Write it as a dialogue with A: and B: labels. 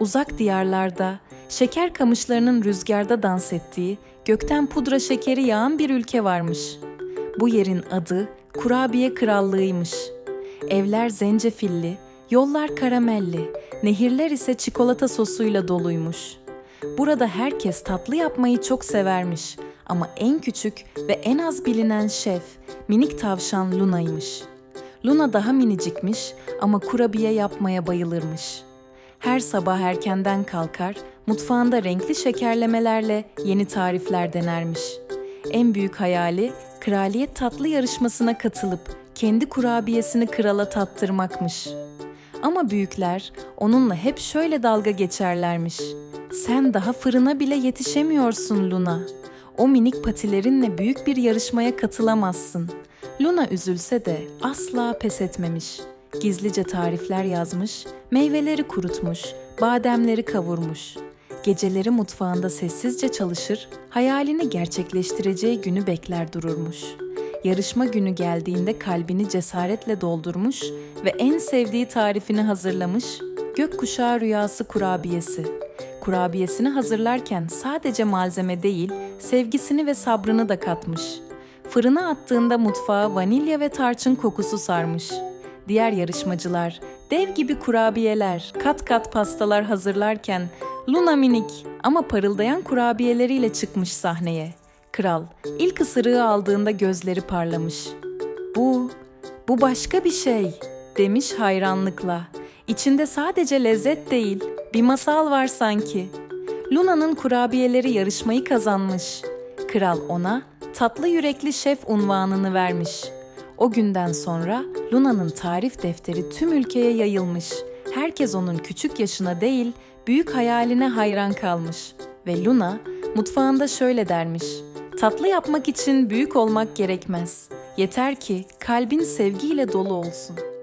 A: Uzak diyarlarda, şeker kamışlarının rüzgarda dans ettiği, gökten pudra şekeri yağan bir ülke varmış. Bu yerin adı Kurabiye Krallığıymış. Evler zencefilli, yollar karamelli, nehirler ise çikolata sosuyla doluymuş. Burada herkes tatlı yapmayı çok severmiş ama en küçük ve en az bilinen şef minik tavşan Luna'ymış. Luna daha minicikmiş ama kurabiye yapmaya bayılırmış. Her sabah erkenden kalkar, mutfağında renkli şekerlemelerle yeni tarifler denermiş. En büyük hayali kraliyet tatlı yarışmasına katılıp kendi kurabiyesini krala tattırmakmış. Ama büyükler onunla hep şöyle dalga geçerlermiş. Sen daha fırına bile yetişemiyorsun Luna. O minik patilerinle büyük bir yarışmaya katılamazsın. Luna üzülse de asla pes etmemiş. Gizlice tarifler yazmış, meyveleri kurutmuş, bademleri kavurmuş. Geceleri mutfağında sessizce çalışır, hayalini gerçekleştireceği günü bekler dururmuş. Yarışma günü geldiğinde kalbini cesaretle doldurmuş ve en sevdiği tarifini hazırlamış, gökkuşağı rüyası kurabiyesi. Kurabiyesini hazırlarken sadece malzeme değil, sevgisini ve sabrını da katmış. Fırına attığında mutfağa vanilya ve tarçın kokusu sarmış. Diğer yarışmacılar dev gibi kurabiyeler, kat kat pastalar hazırlarken Luna minik ama parıldayan kurabiyeleriyle çıkmış sahneye. Kral ilk ısırığı aldığında gözleri parlamış. Bu, bu başka bir şey demiş hayranlıkla. İçinde sadece lezzet değil, bir masal var sanki. Luna'nın kurabiyeleri yarışmayı kazanmış. Kral ona tatlı yürekli şef unvanını vermiş. O günden sonra Luna'nın tarif defteri tüm ülkeye yayılmış. Herkes onun küçük yaşına değil, büyük hayaline hayran kalmış. Ve Luna mutfağında şöyle dermiş. Tatlı yapmak için büyük olmak gerekmez. Yeter ki kalbin sevgiyle dolu olsun.''